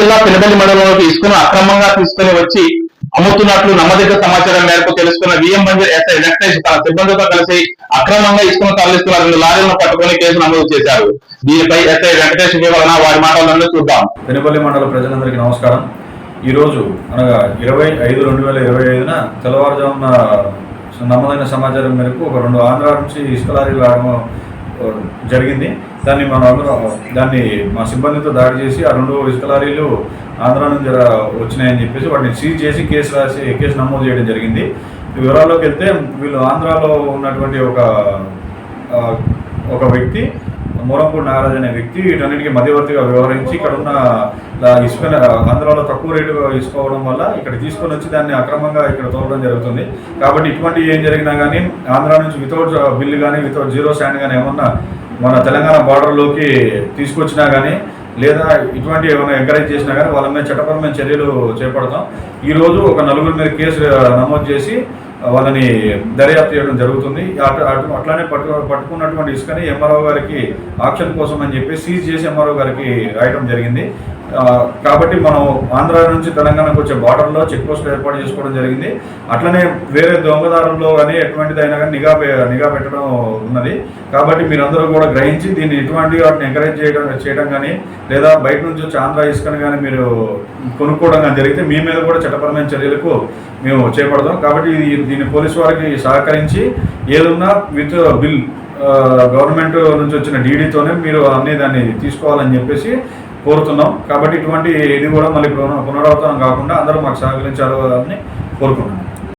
జిల్లా పినపల్లి మండలంలోకి ఇసుకను అక్రమంగా తీసుకుని వచ్చి అమ్ముతున్నట్లు నమ్మదగ్గ సమాచారం మేరకు తెలుసుకున్న విఎం మంజర్ ఎస్ఐ వెంకటేష్ తన సిబ్బందితో కలిసి అక్రమంగా ఇసుకను తరలిస్తున్న రెండు లారీలను పట్టుకుని కేసు నమోదు చేశారు. దీనిపై ఎస్ఐ వెంకటేష్ వివరణ వారి మాటలను చూద్దాం. పెనుపల్లి మండల ప్రజలందరికీ నమస్కారం. ఈరోజు అనగా ఇరవై ఐదు రెండు వేల ఇరవై ఐదున తెల్లవారుజామున నమ్మదైన సమాచారం మేరకు ఒక రెండు ఆంధ్ర నుంచి ఇసుక లారీలు జరిగింది. దాన్ని మన అందరం దాన్ని మా సిబ్బందితో దాడి చేసి ఆ రెండు ఇసుక లారీలు ఆంధ్ర నుంచి వచ్చినాయని చెప్పేసి వాటిని సీజ్ చేసి కేసు రాసి కేసు నమోదు చేయడం జరిగింది. వివరాల్లోకి వెళ్తే వీళ్ళు ఆంధ్రాలో ఉన్నటువంటి ఒక ఒక వ్యక్తి మూలంపూడి నాగరాజ్ అనే వ్యక్తి వీటన్నిటికీ మధ్యవర్తిగా వ్యవహరించి ఇక్కడ ఉన్న లా- ఆంధ్రాలో తక్కువ రేటు ఇసుకోవడం వల్ల ఇక్కడ తీసుకొని వచ్చి దాన్ని అక్రమంగా ఇక్కడ తోలడం జరుగుతుంది. కాబట్టి ఇటువంటి ఏం జరిగినా కానీ ఆంధ్ర నుంచి వితౌట్ బిల్లు కానీ వితౌట్ జీరో స్టాండ్ కానీ ఏమన్నా మన తెలంగాణ బార్డర్లోకి తీసుకొచ్చినా కానీ లేదా ఇటువంటి ఏమైనా ఎంకరేజ్ చేసినా కానీ వాళ్ళ మీద చట్టపరమైన చర్యలు చేపడతాం. ఈరోజు ఒక నలుగురి మీద కేసు నమోదు చేసి వాళ్ళని దర్యాప్తు చేయడం జరుగుతుంది. అటు అటు అట్లానే పట్టు పట్టుకున్నటువంటి ఇసుకని ఎంఆర్ఓ గారికి ఆప్షన్ కోసం అని చెప్పి సీజ్ చేసి ఎంఆర్ఓ గారికి రాయడం జరిగింది. కాబట్టి మనం ఆంధ్ర నుంచి తెలంగాణకు వచ్చే బార్డర్లో చెక్ పోస్ట్ ఏర్పాటు చేసుకోవడం జరిగింది. అట్లనే వేరే దొంగదారుల్లో కానీ ఎటువంటిదైనా కానీ నిఘా పె- నిఘా పెట్టడం ఉన్నది. కాబట్టి మీరందరూ కూడా గ్రహించి దీన్ని ఎటువంటి వాటిని ఎంకరేజ్ చేయడం చేయడం కానీ లేదా బయట నుంచి వచ్చి ఆంధ్ర ఇసుకని కానీ మీరు కొనుక్కోవడం కానీ జరిగితే మీ మీద కూడా చట్టపరమైన చర్యలకు మేము చేపడదాం కాబట్టి దీన్ని పోలీసు వారికి సహకరించి ఏదున్నా విత్ బిల్ గవర్నమెంట్ నుంచి వచ్చిన డీడీతోనే మీరు అన్ని దాన్ని తీసుకోవాలని చెప్పేసి కోరుతున్నాం. కాబట్టి ఇటువంటి ఇది కూడా మళ్ళీ పునరావృతం కాకుండా అందరూ మాకు సహకరించారు అని కోరుకుంటున్నాం.